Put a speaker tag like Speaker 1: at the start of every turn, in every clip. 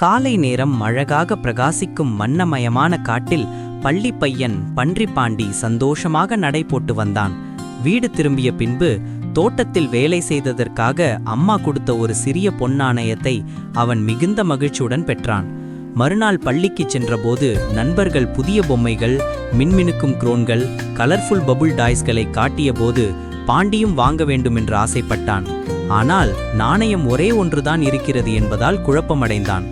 Speaker 1: காலை நேரம் அழகாக பிரகாசிக்கும் வண்ணமயமான காட்டில் பள்ளி பையன் பன்றிப்பாண்டி சந்தோஷமாக நடை போட்டு வந்தான். வீடு திரும்பிய பின்பு தோட்டத்தில் வேலை செய்ததற்காக அம்மா கொடுத்த ஒரு சிறிய பொன்னாணயத்தை அவன் மிகுந்த மகிழ்ச்சியுடன் பெற்றான். மறுநாள் பள்ளிக்கு சென்றபோது நண்பர்கள் புதிய பொம்மைகள் மின்மினுக்கும் குரோன்கள் கலர்ஃபுல் பபுள் டாய்ஸ்களை காட்டியபோது பாண்டியும் வாங்க வேண்டும் என்று ஆசைப்பட்டான். ஆனால் நாணயம் ஒரே ஒன்றுதான் இருக்கிறது என்பதால் குழப்பமடைந்தான்.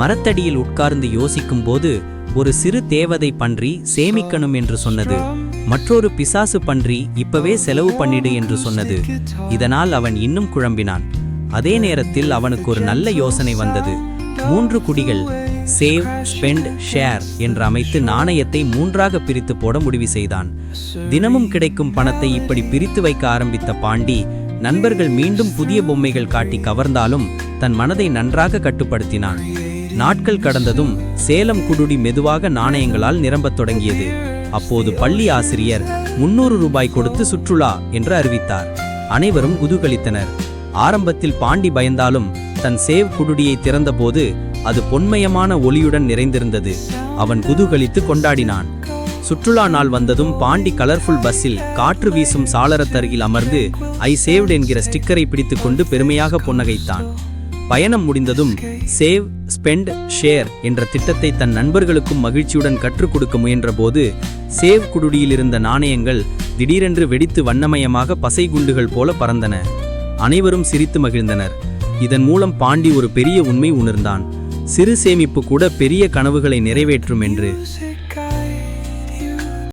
Speaker 1: மரத்தடியில் உட்கார்ந்து யோசிக்கும்போது ஒரு சிறு தேவதை பன்றி சேமிக்கணும் என்று சொன்னது. மற்றொரு பிசாசு பன்றி இப்பவே செலவு பண்ணிடு என்று சொன்னது. இதனால் அவன் இன்னும் குழம்பினான். அதே நேரத்தில் அவனுக்கு ஒரு நல்ல யோசனை வந்தது. மூன்று குடிகள் சேவ் ஸ்பெண்ட் ஷேர் என்று அமைத்து நாணயத்தை மூன்றாக பிரித்து போட முடிவு செய்தான். தினமும் கிடைக்கும் பணத்தை இப்படி பிரித்து வைக்க ஆரம்பித்த பாண்டி நண்பர்கள் மீண்டும் புதிய பொம்மைகள் காட்டி கவர்ந்தாலும் தன் மனதை நன்றாக கட்டுப்படுத்தினான். நாட்கள் கடந்ததும் சேலம் குடுடி மெதுவாக நாணயங்களால் நிரம்பத் தொடங்கியது. அப்போது பள்ளி ஆசிரியர் முன்னூறு ரூபாய் கொடுத்து சுற்றுலா என்று அறிவித்தார். அனைவரும் குதூகலித்தனர் ஆரம்பத்தில் பாண்டி பயந்தாலும் தன் சேவ் குடுடியை திறந்தபோது அது பொன்மயமான ஒளியுடன் நிறைந்திருந்தது. அவன் குதூகலித்து கொண்டாடினான். சுற்றுலா நாள் வந்ததும் பாண்டி கலர்ஃபுல் பஸ்ஸில் காற்று வீசும் சாளரத்தருகில் அமர்ந்து ஐ சேவ்ட் என்கிற ஸ்டிக்கரை பிடித்துக்கொண்டு பெருமையாக புன்னகைத்தான். பயணம் முடிந்ததும் சேவ் ஸ்பெண்ட் ஷேர் என்ற திட்டத்தை தன் நண்பர்களுக்கும் மகிழ்ச்சியுடன் கற்றுக் கொடுக்க முயன்றபோது சேவ் குடுடியில் இருந்த நாணயங்கள் திடீரென்று வெடித்து வண்ணமயமாக பசை குண்டுகள் போல பறந்தன. அனைவரும் சிரித்து மகிழ்ந்தனர். இதன் மூலம் பாண்டி ஒரு பெரிய உண்மை உணர்ந்தான். சிறு சேமிப்பு கூட பெரிய கனவுகளை நிறைவேற்றும் என்று.